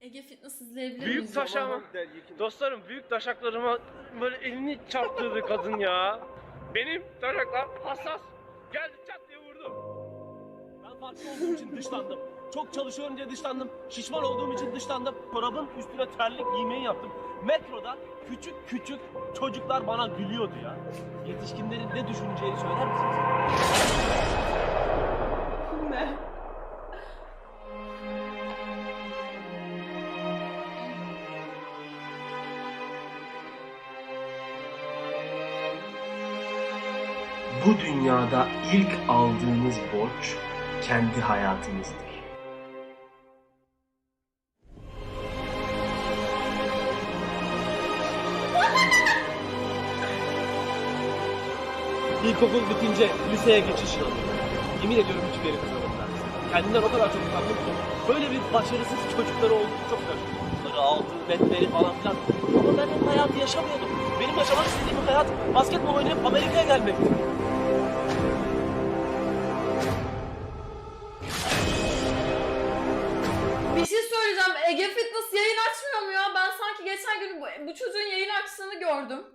Ege Fitness izleyebilir Büyük miyiz? taş ama. Dostlarım büyük taşaklarıma böyle elini çarptırdı kadın ya. Benim taşaklar hassas. Geldi çat diye vurdu. Ben farklı olduğum için dışlandım. Çok çalışıyorum diye dışlandım. Şişman olduğum için dışlandım. Çorabın üstüne terlik giymeyi yaptım. Metroda küçük küçük çocuklar bana gülüyordu ya. Yetişkinlerin ne düşüneceğini söyler misiniz? Ne? Bu dünyada ilk aldığınız borç kendi hayatınızdır. İlkokul bitince liseye geçiş yılı. Yemin ediyorum hiçbir yere kazanamadım ben. Kendimden o kadar çok utandım ki. Böyle bir başarısız çocukları olduğunu çok şaşırdım. Bunları aldığı betleri falan filan. Ama ben o hayatı yaşamıyordum. Benim yaşamak istediğim hayat basketbol oynayıp Amerika'ya gelmekti. Geçen gün bu, bu çocuğun yayın açtığını gördüm.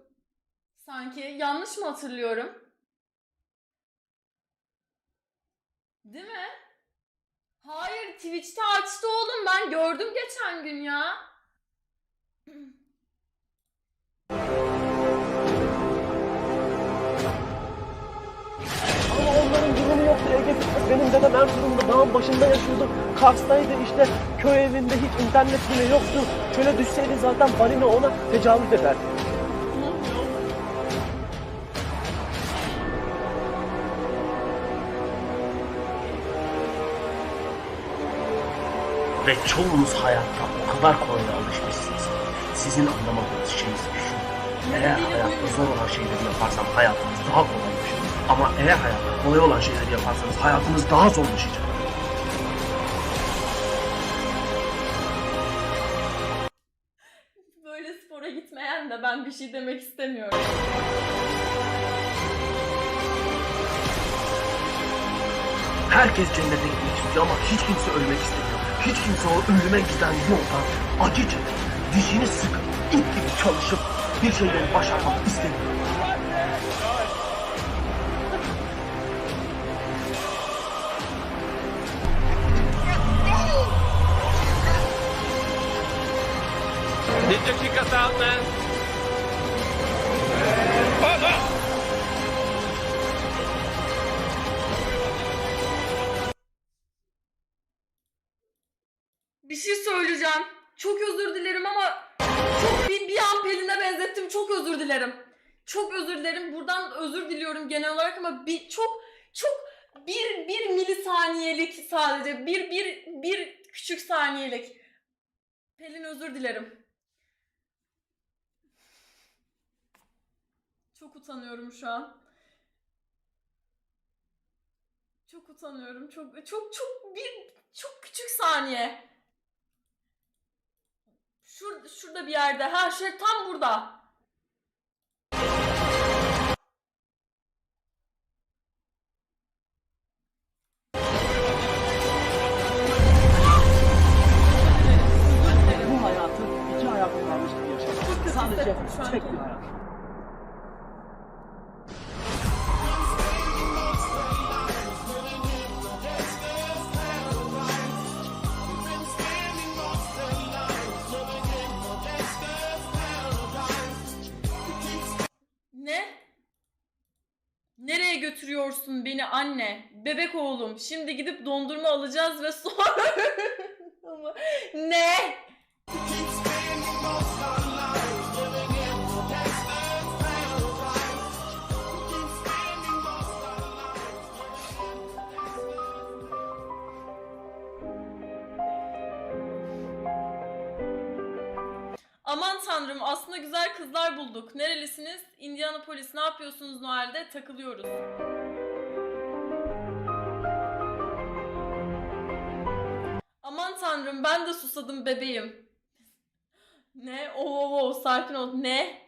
Sanki. Yanlış mı hatırlıyorum? Değil mi? Hayır Twitch'te açtı oğlum. Ben gördüm geçen gün ya. Ama onların durumu yoktu. Ege benim dedem Erzurum'da dağın başında yaşıyordu. Kars'taydı işte köy evinde hiç internet bile yoktu. Şöyle düşseydi zaten balina ona tecavüz eder. Ve çoğunuz hayatta o kadar kolay alışmışsınız ki sizin anlamadığınız şey şu. Eğer hayatta zor olan şeyleri yaparsam hayatınız daha kolaylaşır. Ama eğer hayatta kolay olan şeyleri yaparsanız hayatınız daha zorlaşacak. Böyle spora gitmeyen de ben bir şey demek istemiyorum. Herkes cennete gitmek istiyor ama hiç kimse ölmek istemiyor. Hiç kimse o ölüme giden yoldan acı çekip, dişini sıkıp, ip gibi çalışıp bir şeyleri başarmak istemiyor. Out man? Baba! Bir şey söyleyeceğim. Çok özür dilerim ama çok bir, bir an Pelin'e benzettim. Çok özür dilerim. Çok özür dilerim. Buradan özür diliyorum genel olarak ama bir çok çok bir bir milisaniyelik sadece bir bir bir küçük saniyelik. Pelin özür dilerim. Çok utanıyorum şu an. Çok utanıyorum. Çok çok çok bir çok küçük saniye. Şur, şurada bir yerde. Ha şey tam burada. Götürüyorsun beni anne? Bebek oğlum. Şimdi gidip dondurma alacağız ve sonra... Aman tanrım aslında güzel kızlar bulduk. Nerelisiniz? Indianapolis. Ne yapıyorsunuz Noel'de? Takılıyoruz. Aman tanrım ben de susadım bebeğim. Ne? Oo, oo, oo, sakin ol. Ne?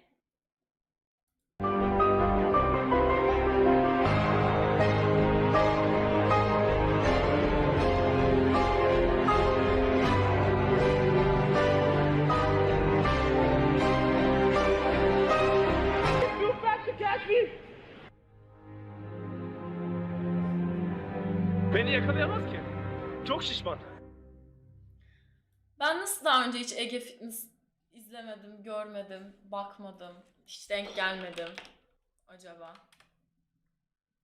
Beni yakalayamaz ki. Çok şişman. Ben nasıl daha önce hiç Ege Fitness izlemedim, görmedim, bakmadım, hiç denk gelmedim acaba?